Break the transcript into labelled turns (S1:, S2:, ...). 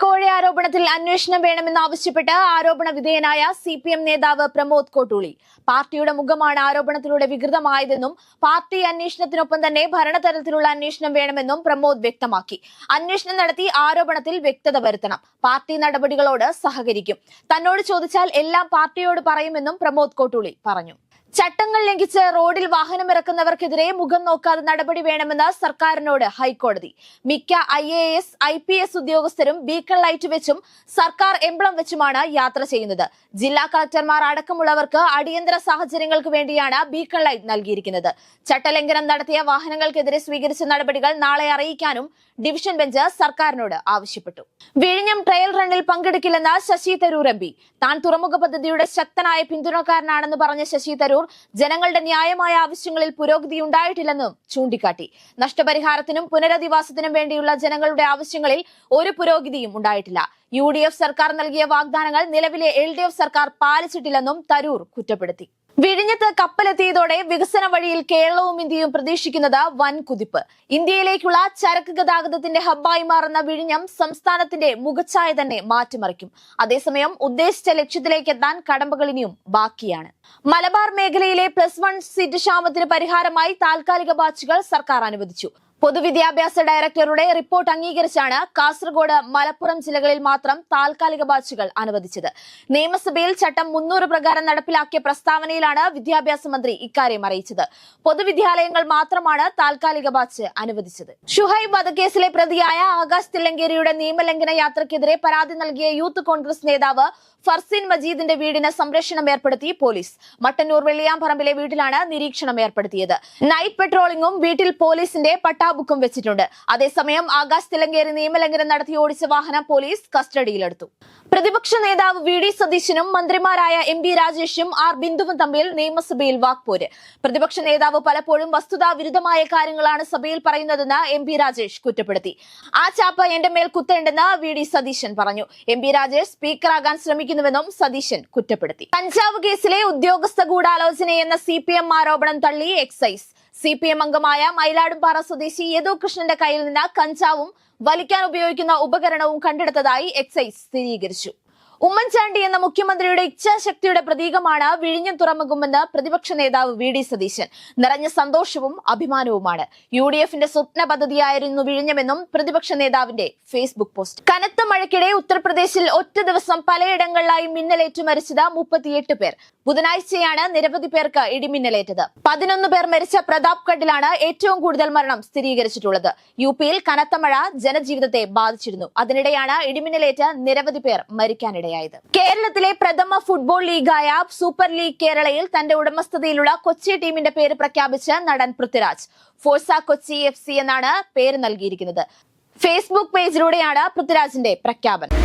S1: കോഴ ആരോപണത്തിൽ അന്വേഷണം വേണമെന്നാവശ്യപ്പെട്ട് ആരോപണ വിധേയനായ സി പി എം നേതാവ് പ്രമോദ് കോട്ടൂളി. പാർട്ടിയുടെ മുഖമാണ് ആരോപണത്തിലൂടെ വികൃതമായതെന്നും പാർട്ടി അന്വേഷണത്തിനൊപ്പം തന്നെ ഭരണതലത്തിലുള്ള അന്വേഷണം വേണമെന്നും പ്രമോദ് വ്യക്തമാക്കി. അന്വേഷണം നടത്തി ആരോപണത്തിൽ വ്യക്തത വരുത്തണം. പാർട്ടി നടപടികളോട് സഹകരിക്കും. തന്നോട് ചോദിച്ചാൽ എല്ലാം പാർട്ടിയോട് പറയുമെന്നും പ്രമോദ് കോട്ടൂളി പറഞ്ഞു. ചട്ടങ്ങൾ ലംഘിച്ച് റോഡിൽ വാഹനം ഇറക്കുന്നവർക്കെതിരെ മുഖം നോക്കാതെ നടപടി വേണമെന്ന് സർക്കാരിനോട് ഹൈക്കോടതി. മിക്ക I A S I P S ഉദ്യോഗസ്ഥരും ബീക്കൺ ലൈറ്റ് വെച്ചും സർക്കാർ എംബ്ലം വെച്ചുമാണ് യാത്ര ചെയ്യുന്നത്. ജില്ലാ കളക്ടർമാർ അടക്കമുള്ളവർക്ക് അടിയന്തര സാഹചര്യങ്ങൾക്ക് വേണ്ടിയാണ് ബീക്കൺ ലൈറ്റ് നൽകിയിരിക്കുന്നത്. ചട്ടലംഘനം നടത്തിയ വാഹനങ്ങൾക്കെതിരെ സ്വീകരിച്ച നടപടികൾ നാളെ അറിയിക്കാനും ഡിവിഷൻ ബെഞ്ച് സർക്കാരിനോട് ആവശ്യപ്പെട്ടു. വിഴിഞ്ഞം ട്രയൽ റണ്ണിൽ പങ്കെടുക്കില്ലെന്ന് ശശി തരൂർ എം താൻ തുറമുഖ പദ്ധതിയുടെ ശക്തനായ പിന്തുണക്കാരനാണെന്ന് പറഞ്ഞ ശശി തരൂർ ജനങ്ങളുടെ ന്യായമായ ആവശ്യങ്ങളിൽ പുരോഗതി ഉണ്ടായിട്ടില്ലെന്നും ചൂണ്ടിക്കാട്ടി. നഷ്ടപരിഹാരത്തിനും പുനരധിവാസത്തിനും വേണ്ടിയുള്ള ജനങ്ങളുടെ ആവശ്യങ്ങളിൽ ഒരു പുരോഗതിയും ഉണ്ടായിട്ടില്ല. യു സർക്കാർ നൽകിയ വാഗ്ദാനങ്ങൾ നിലവിലെ എൽ സർക്കാർ പാലിച്ചിട്ടില്ലെന്നും തരൂർ കുറ്റപ്പെടുത്തി. വിഴിഞ്ഞത്ത് കപ്പലെത്തിയതോടെ വികസന വഴിയിൽ കേരളവും ഇന്ത്യയും പ്രതീക്ഷിക്കുന്നത് വൻ കുതിപ്പ് ഇന്ത്യയിലേക്കുള്ള ചരക്ക് ഗതാഗതത്തിന്റെ ഹബ്ബായി മാറുന്ന വിഴിഞ്ഞം സംസ്ഥാനത്തിന്റെ മുഖച്ഛായ തന്നെ മാറ്റിമറിക്കും. അതേസമയം ഉദ്ദേശിച്ച ലക്ഷ്യത്തിലേക്ക് എത്താൻ കടമ്പകൾ ഇനിയും ബാക്കിയാണ്. മലബാർ മേഖലയിലെ പ്ലസ് വൺ സീറ്റ് ക്ഷാമത്തിന് പരിഹാരമായി താൽക്കാലിക ബാച്ചുകൾ സർക്കാർ അനുവദിച്ചു. പൊതുവിദ്യാഭ്യാസ ഡയറക്ടറുടെ റിപ്പോർട്ട് അംഗീകരിച്ചാണ് കാസർഗോഡ് മലപ്പുറം ജില്ലകളിൽ മാത്രം താൽക്കാലിക ബാച്ചുകൾ അനുവദിച്ചത്. നിയമസഭയിൽ ചട്ടം മുന്നൂറ് പ്രകാരം നടപ്പിലാക്കിയ പ്രസ്താവനയിലാണ് വിദ്യാഭ്യാസ മന്ത്രി ഇക്കാര്യം അറിയിച്ചത്. പൊതുവിദ്യാലയങ്ങൾ മാത്രമാണ് താൽക്കാലിക ബാച്ച് അനുവദിച്ചത്. ഷുഹൈബ് വധക്കേസിലെ പ്രതിയായ ആകാശ് തില്ലങ്കേരിയുടെ നിയമലംഘന യാത്രയ്ക്കെതിരെ പരാതി നൽകിയ യൂത്ത് കോൺഗ്രസ് നേതാവ് ഫർസീൻ മജീദിന്റെ വീടിന് സംരക്ഷണം ഏർപ്പെടുത്തി പോലീസ്. മട്ടന്നൂർ വെള്ളിയാമ്പറമ്പിലെ വീട്ടിലാണ് നിരീക്ഷണം ഏർപ്പെടുത്തിയത്. നൈറ്റ് പെട്രോളിംഗും വീട്ടിൽ പോലീസിന്റെ പട്ടാബുക്കും വെച്ചിട്ടുണ്ട്. അതേസമയം ആകാശ് തിലങ്കേരി നിയമലംഘനം നടത്തി ഓടിച്ച വാഹനം പോലീസ് കസ്റ്റഡിയിലെടുത്തു. പ്രതിപക്ഷ നേതാവ് വി ഡി സതീശനും മന്ത്രിമാരായ എം പി രാജേഷും ആർ ബിന്ദുവും തമ്മിൽ നിയമസഭയിൽ വാക്പോര്. പ്രതിപക്ഷ നേതാവ് പലപ്പോഴും വസ്തുതാ വിരുദ്ധമായ കാര്യങ്ങളാണ് സഭയിൽ പറയുന്നതെന്ന് എം പി രാജേഷ് കുറ്റപ്പെടുത്തി. ആ ചാപ്പ എന്റെ മേൽ കുത്തേണ്ടെന്ന് വി ഡി സതീശൻ പറഞ്ഞു. എം പി രാജേഷ് സ്പീക്കറാകാൻ ശ്രമിക്കുന്നുവെന്നും സതീശൻ കുറ്റപ്പെടുത്തി. കഞ്ചാവ് കേസിലെ ഉദ്യോഗസ്ഥ ഗൂഢാലോചനയെന്ന സി പി എം ആരോപണം തള്ളി എക്സൈസ്. സി പി എം അംഗമായ മയിലാടുംപാറ സ്വദേശി യദു കൃഷ്ണന്റെ കയ്യിൽ നിന്ന് കഞ്ചാവും വലിക്കാൻ ഉപയോഗിക്കുന്ന ഉപകരണവും കണ്ടെടുത്തതായി എക്സൈസ് സ്ഥിരീകരിച്ചു. ഉമ്മൻചാണ്ടി എന്ന മുഖ്യമന്ത്രിയുടെ ഇച്ഛാശക്തിയുടെ പ്രതീകമാണ് വിഴിഞ്ഞം തുറമുഖമെന്ന് പ്രതിപക്ഷ നേതാവ് വി ഡി സതീശൻ. നിറഞ്ഞ സന്തോഷവും അഭിമാനവുമാണ്. യു ഡി എഫിന്റെ സ്വപ്ന പദ്ധതിയായിരുന്നു വിഴിഞ്ഞമെന്നും പ്രതിപക്ഷ നേതാവിന്റെ ഫേസ്ബുക്ക് പോസ്റ്റ്. കനത്ത മഴയ്ക്കിടെ ഉത്തർപ്രദേശിൽ ഒറ്റ ദിവസം പലയിടങ്ങളിലായി മിന്നലേറ്റു മരിച്ചത് മുപ്പത്തിയെട്ട് പേർ. ബുധനാഴ്ചയാണ് നിരവധി പേർക്ക് ഇടിമിന്നലേറ്റത്. പതിനൊന്ന് പേർ മരിച്ച പ്രതാപ്ഗഡിലാണ് ഏറ്റവും കൂടുതൽ മരണം സ്ഥിരീകരിച്ചിട്ടുള്ളത്. യു പിയിൽ കനത്ത മഴ ജനജീവിതത്തെ ബാധിച്ചിരുന്നു. അതിനിടെയാണ് ഇടിമിന്നലേറ്റ് നിരവധി പേർ മരിക്കാനിടയായത് കേരളത്തിലെ പ്രഥമ ഫുട്ബോൾ ലീഗായ സൂപ്പർ ലീഗ് കേരളയിൽ തന്റെ ഉടമസ്ഥതയിലുള്ള കൊച്ചി ടീമിന്റെ പേര് പ്രഖ്യാപിച്ച് നടൻ Prithviraj force Kochi F C എന്നാണ് പേര് നൽകിയിരിക്കുന്നത്. ഫേസ്ബുക്ക് പേജിലൂടെയാണ് പൃഥ്വിരാജിന്റെ പ്രഖ്യാപനം.